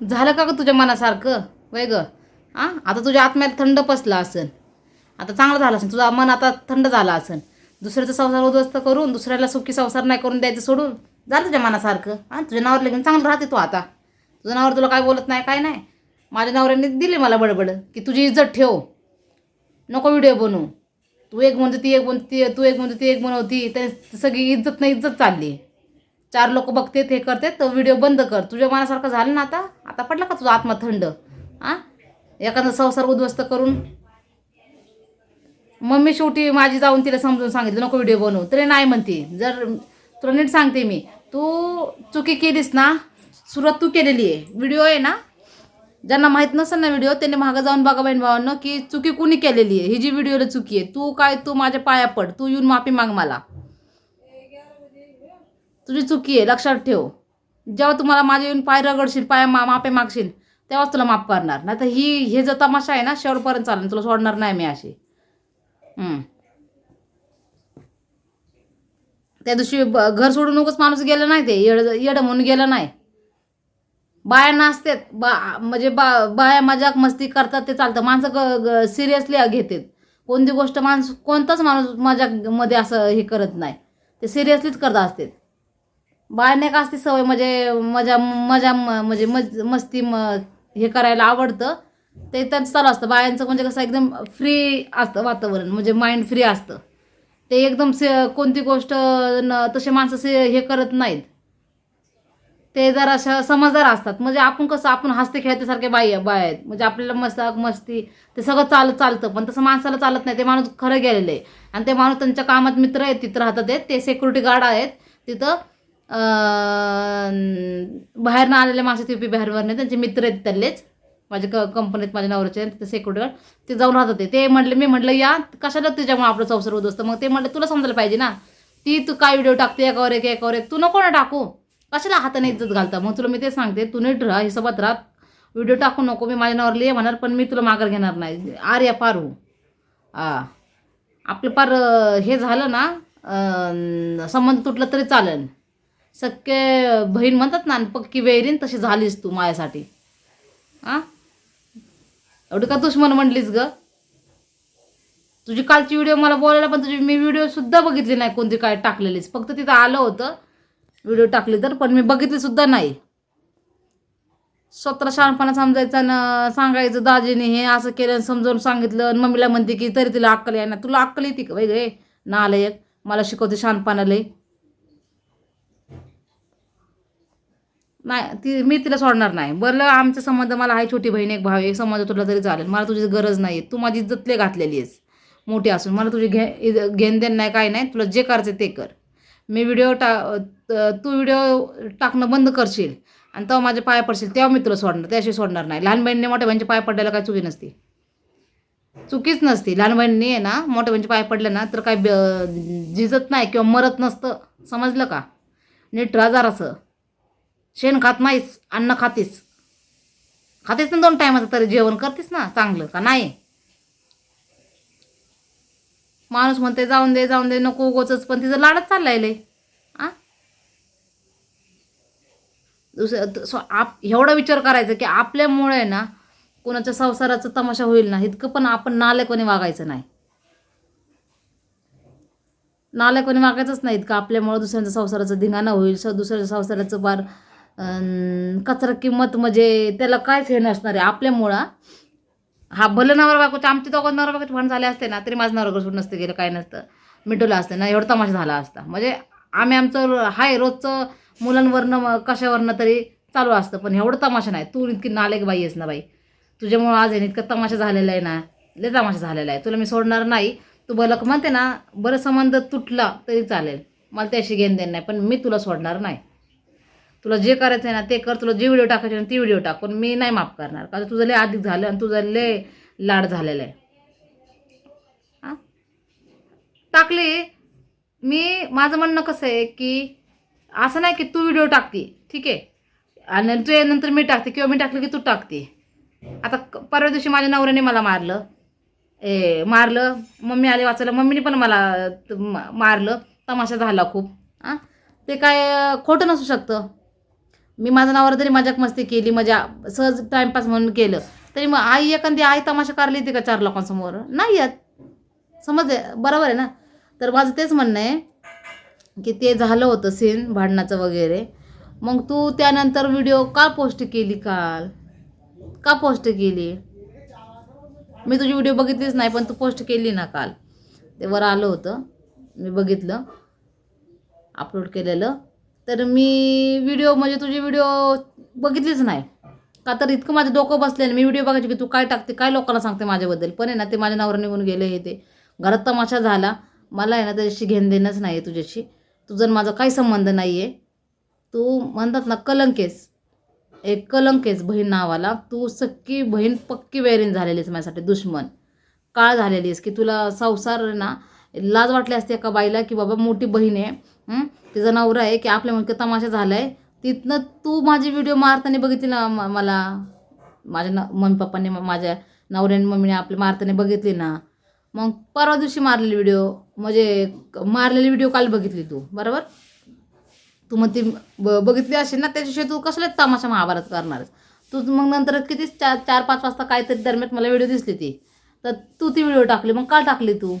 झालं का ग तुझ्या मनासारखं? वय ग. आ? आता तुझ्या आत्म्यात थंड पसला असेल आता चांगलं झालं असेल तुझा मन आता थंड झाला असेल दुसऱ्याचा संसार उद्ध्वस्त करून दुसऱ्याला सुखी संसार नाही करून द्यायचं सोडून झालं तुझ्या मनासारखं? हां तुझ्या नावर लगेच चांगलं राहते तू आता. तुझं नावर तुला काय बोलत नाही काय नाही. माझ्या नवऱ्याने दिली मला बडबड की तुझी इज्जत ठेव. नको व्हिडिओ बनवू. तू एक म्हणते ती एक म्हणते तू एक म्हणतो ती एक बनवती ते सगळी इज्जत नाही इज्जत चालली चार लोक बघतेत हे करतेत तर व्हिडिओ बंद कर. तुझ्या मनासारखं झालं ना आता? आता पडला का तुझा आत्मा थंड आ? एखादा संसार उद्ध्वस्त करून? मम्मी शेवटी माझी जाऊन तिला समजून सांगितलं नको व्हिडिओ बनवू. तरी नाही म्हणते. जर तुला नीट सांगते मी. तू चुकी केलीस ना सुरुवात तू केलेली आहे. व्हिडिओ आहे ना ज्यांना माहीत नसेल ना व्हिडिओ त्यांनी मागं जाऊन बघा बहीण भावांना की चुकी कुणी केलेली आहे? ही जी व्हिडिओला चुकी आहे तू काय तू माझ्या पाया पड. तू येऊन माफी माग मला. तुझी चुकी आहे लक्षात ठेव. जेव्हा तुम्हाला माझे येऊन पाय रगडशील पाय मा मापे मागशील तेव्हाच तुला माफ करणार. नाही तर ही हे जो तमाशा आहे ना शेवटपर्यंत चालेल तुला सोडणार नाही मी अशी. त्या दिवशी ब- घर सोडून उगाच माणूस गेलं नाही ते येड येडं म्हणून गेलं नाही. बाया नाचतात बा म्हणजे बा बाया मजाक मस्ती करतात ते चालतं. माणसं सिरियसली घेतात. कोणती गोष्ट माणूस कोणताच माणूस मजाकमध्ये असं हे करत नाही. ते सिरियसलीच करत असतात. बायांना का असते सवय म्हणजे मजा मजा म्हणजे मज मस्ती म हे करायला आवडतं. ते त्यात चालू असतं. बायांचं म्हणजे कसं एकदम फ्री असतं वातावरण म्हणजे माइंड फ्री असतं. ते एकदम से कोणती गोष्ट न तसे माणसं से हे करत नाहीत. ते जरा समजदार असतात. म्हणजे आपण कसं आपण हसते खेळतेसारखे बाई बाय आहेत. म्हणजे आपल्याला मस्ताक मस्ती ते सगळं चालत चालतं. पण तसं माणसाला चालत नाही. ते माणूस खरं गेलेलं आहे. आणि ते माणूस त्यांच्या कामात मित्र आहेत तिथं राहतात ते. सिक्युरिटी गार्ड आहेत. तिथं बाहेरनं आलेले माणसं ते बाहेरवरने त्यांचे मित्र आहेत त्यातलेच माझ्या क कंपनीत माझ्या नवऱ्याचे तिथे सिक्युरिटी ते जाऊन राहत होते ते म्हटले मी म्हटलं या कशाला तुझ्यामुळे आपलं संसार होत असतं? मग ते म्हटलं तुला समजायला पाहिजे ना. ती तू काय व्हिडिओ टाकते एकावर एक एकावर एक. तू नको ना टाकू. कशाला हाताने इज्जत घालता? मग तुला मी ते सांगते तू नीट राहा हिशोबात राहा. व्हिडिओ टाकू नको. मी माझ्या नावावर लिहि म्हणणार पण मी तुला माघार घेणार नाही. आर्या पारू. आ. आपलं पार हे झालं ना संबंध तुटला तरी चालेल. सख्खे बहीण म्हणतात ना आणि पक्की वेरीन तशी झालीस तू माझ्यासाठी. आ? एवढी का दुश्मन म्हणलीस ग? तुझी कालची व्हिडिओ मला बोलायला पण तुझी मी व्हिडिओसुद्धा बघितली नाही कोणती काय टाकलेलीस. फक्त तिथं आलं होतं व्हिडिओ टाकली तर पण मी बघितलीसुद्धा नाही. स्वतः शहाणपणा समजायचा ना सांगायचं दाजीने हे असं केलं समजावून सांगितलं आणि मम्मीला म्हणते की तरी तिला अक्कल आहे ना तुला अक्कल येते का? वेगळे ना आलं एक मला शिकवते शहाणपणाला नाही ती मी तिला सोडणार नाही. बरं आमचा संबंध मला आहे छोटी बहीण एक भाव एक संबंध तुला तरी चालेल. मला तुझी गरज नाही. तू माझी इज्जतले घातलेली आहेस. मोठी असून. मला तुझी घे इज- घेण देण नाही काय नाही. तुला जे करायचं ते कर. मी व्हिडिओ टा तू व्हिडिओ टाकणं बंद करशील आणि तेव्हा माझे पाय पडशील तेव्हा मी तुला सोडणार त्याशिवाय सोडणार नाही. लहान बहिणीने मोठ्या बहिणीचे पाय पडल्याला काय चुकी नसती. चुकीच नसती. लहान बहिणीने आहे ना मोठ्या बहिणीचे पाय पडले ना तर काय ब- झिजत नाही किंवा मरत नसतं. समजलं का? नीट राजार असं शेण खात नाहीस अन्न खातीस. खातेस ना दोन टायमाचं तरी जेवण करतेस ना चांगलं का नाही? माणूस म्हणते जाऊन दे जाऊन दे नको उगोच पण तिचं लाडच चाललाय लय. आ? दुसरं आप एवढा विचार करायचा की आपल्यामुळे ना कोणाच्या संसाराचा तमाशा होईल ना इतकं पण आपण नालेकपणे वागायचं नाही. नालेकपणे वागायचंच नाही इतकं आपल्यामुळे दुसऱ्यांच्या संसाराचं धिंगाणं होईल स दुसऱ्याच्या संसाराचं बार कचरा किंमत म्हणजे त्याला कायच हे नसणार आहे? आपल्यामुळं हा? भलं नवरा बायकोचे आमच्या दोघं नवरा बायकोचे भांडण झाले असते ना तरी माझं नवरा सोडून नसतं गेलं काय नसतं. मिटवलं असतं ना एवढा तमाशा झाला असता. म्हणजे आम्ही आमचं हाय रोजचं मुलांवरनं कशावरनं तरी चालू असतं पण एवढं तमाशा नाही. तू इतकी नालेक बाई आहेस ना बाई. तुझ्यामुळं आज आहे ना इतका तमाशा झालेला आहे ना लय तमाशा झालेला आहे. तुला मी सोडणार नाही. तू बलक म्हणते ना बरं संबंध तुटला तरी चालेल. मला त्याशी घेण देण नाही पण मी तुला सोडणार नाही. तुला जे करायचं आहे ना ते कर तुला जे व्हिडिओ टाकायचे ना ती व्हिडिओ टाक. पण मी नाही माफ करणार कारण तुझं लय अधिक झालं आणि तुझं लय लाड झालेलं आहे. हां? टाकली? मी माझं म्हणणं कसं आहे की असं नाही की तू व्हिडिओ टाकते ठीक आहे? आणि तुझ्या नंतर मी टाकते किंवा मी टाकलं की तू टाकते. आता परवा दिवशी माझ्या नवऱ्याने मला मारलं. ए मारलं. मम्मी आले वाचायला. मम्मीने पण मला मारलं. तमाशा झाला खूप. हां? ते काय खोटं नसू शकतं. मी माझं नावावर जरी मजाक मस्ती केली मजा सहज टाईमपास म्हणून केलं तरी मग आई एखादी आई तमाशा करायला येते का चार लोकांसमोर? नाही येत. समज बरोबर आहे ना? तर माझं तेच म्हणणं आहे की ते झालं होतं सीन भांडणाचं वगैरे. मग तू त्यानंतर व्हिडिओ का पोस्ट केली काल? का पोस्ट केली? मी तुझी व्हिडिओ बघितलीच नाही पण तू पोस्ट केली ना काल? ते वर आलं होतं मी बघितलं अपलोड केलेलं. तर मी व्हिडिओ म्हणजे तुझी व्हिडिओ बघितलीच नाही. का तर इतकं माझं डोकं बसलेलं मी व्हिडिओ बघायची की तू काय टाकते काय लोकांना सांगते माझ्याबद्दल? पण आहे ना ते माझ्या नवरा निघून गेले हे ते. घरात तमाशा झाला. मला आहे ना त्याच्याशी घेण देणंच नाही आहे तुझ्याशी. तुझं माझा काही संबंध नाही आहे तू म्हणतात ना कलंकेस. एक कलंकेस बहीण नावाला. तू सक्की बहीण पक्की वैरीण झालेलीस माझ्यासाठी दुश्मन. काळ झालेली आहेस की तुला संसार आहे ना लाज वाटली असते एका बाईला की बाबा मोठी बहीण आहे. तिचा नवरा आहे की आपल्या मुलगा तमाशा झाला आहे तिथनं तू माझी व्हिडिओ मारताना बघितली ना मला? माझ्या न मम्मी पप्पांनी माझ्या नवऱ्याने मम्मीने आपल्या मारताना बघितली ना? मग परवा दिवशी मारलेली व्हिडिओ म्हणजे मारलेली व्हिडिओ काल बघितली तू बरोबर? तू मग ती ब बघितली असेल ना त्याच्याशिवाय तू कसला तमाशा महाभारत करणारच तू मग नंतर किती चार चार पाच वाजता काहीतरी दरम्यान मला व्हिडिओ दिसली ती. तर तू ती व्हिडिओ टाकली मग का टाकली तू?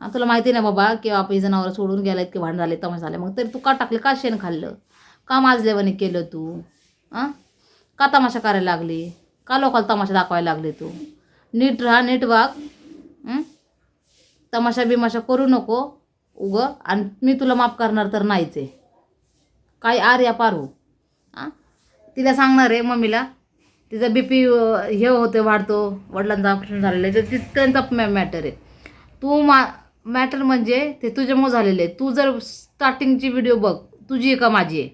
तुला माहिती नाही बाबा की बाप हिचं नवरा सोडून गेला इतके भांडण झाले तमाश झाले मग तरी तू का टाकले का शेण खाल्लं? का माजल्यावाने केलं तू? हां का तमाशा करायला लागली? का लोकांना तमाशा दाखवायला लागले तू? नीट राहा नीट वाग. तमाशा बिमाशा करू नको उग. आणि मी तुला माफ करणार तर नाहीच आहे. काय आर या पारू? हां तिला सांगणार आहे मम्मीला तिचा बी पी हे होते वाढतो. वडिलांचा ऑपरेशन झालेलं आहे. तर ती त्यांचा मॅ मॅटर आहे. तू मा मॅटर म्हणजे ते तुझ्यामुळे झालेलं आहे तू जर स्टार्टिंगची व्हिडिओ बघ तुझी आहे का माझी आहे.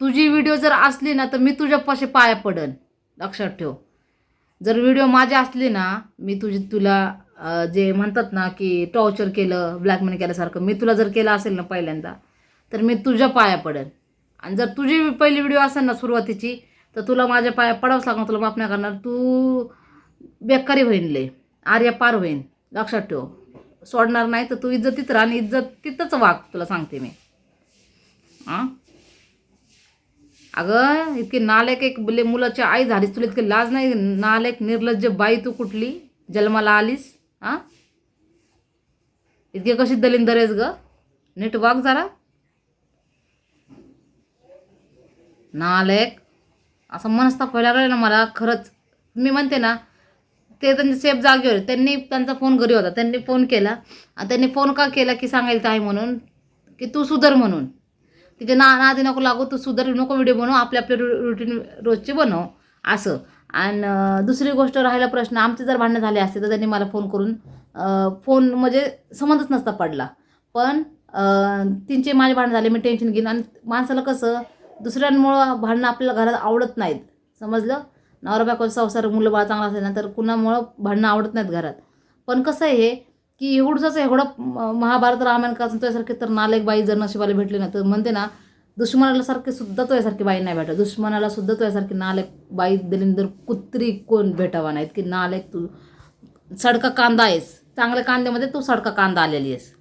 तुझी व्हिडिओ जर असली ना तर मी तुझ्यापाशी पाया पडन. लक्षात ठेव. जर व्हिडिओ माझी असली ना मी तुझी तुला जे म्हणतात ना की टॉर्चर केलं ब्लॅकमेल केल्यासारखं मी तुला जर केलं असेल ना पहिल्यांदा तर मी तुझ्या पाया पडेन. आणि जर तुझी पहिली व्हिडिओ असेल ना सुरुवातीची तर तुला माझ्या पाया पडावंच लागणार तुला माफ नाही करणार. तू बेकारी होईन लय. आर्या पार होईन. लक्षात ठेव. सोडणार नाही तर तू इज्जतीत राह आणि इज्जत तिथंच वाग तुला सांगते मी. हां? अगं इतकी नालायक एक ले मुलाची आई झालीस तुला इतकी लाज नाही? नालायक निर्लज्ज बाई तू कुठली? जन्माला आलीस हां? इतकी कशी दलिंदर आहेस ग? नीट वाघ जरा. नालायक असं मनस्ताप व्हायला लागलं ना मला खरंच. मी म्हणते ना ते त्यांचे सेफ जागेवर त्यांनी त्यांचा फोन घरी होता. त्यांनी फोन केला. आणि त्यांनी फोन का केला की सांगायचं आहे म्हणून? की तू सुधर म्हणून. तिथे ना नादी नको लागू तू सुधर नको व्हिडिओ बनव आपले आपले रुटीन रोजचे बनव. असं. आणि दुसरी गोष्ट राहिला प्रश्न आमचे जर भांडणं झाले असते तर त्यांनी मला फोन करून फोन म्हणजे संबंधच नसता पडला. पण तिचे माझे भांडण झाले मी टेन्शन घेईन. आणि माणसाला कसं दुसऱ्यांमुळं भांडणं आपल्याला घरात आवडत नाहीत. समजलं? नवरा बायको संसार मुलं बाळ चांगला असेल ना तर कुणामुळं भांडणं आवडत नाहीत घरात. पण कसं आहे हे की एवढंच एवढं महाभारत रामायण का तुझ्यासारखे तर नालेक बाई जर नशिबाला भेटली ना तर म्हणते ना दुश्मनाला सारखे सुद्धा तुझ्यासारखी बाई नाही भेटत. दुश्मनाला सुद्धा यासारखी नालेक बाई दलिंदर कुत्री कोण भेटावा नाहीत की नालेक तू सडका कांदा आहेस. चांगल्या कांद्यामध्ये तू सडका कांदा आलेली आहेस.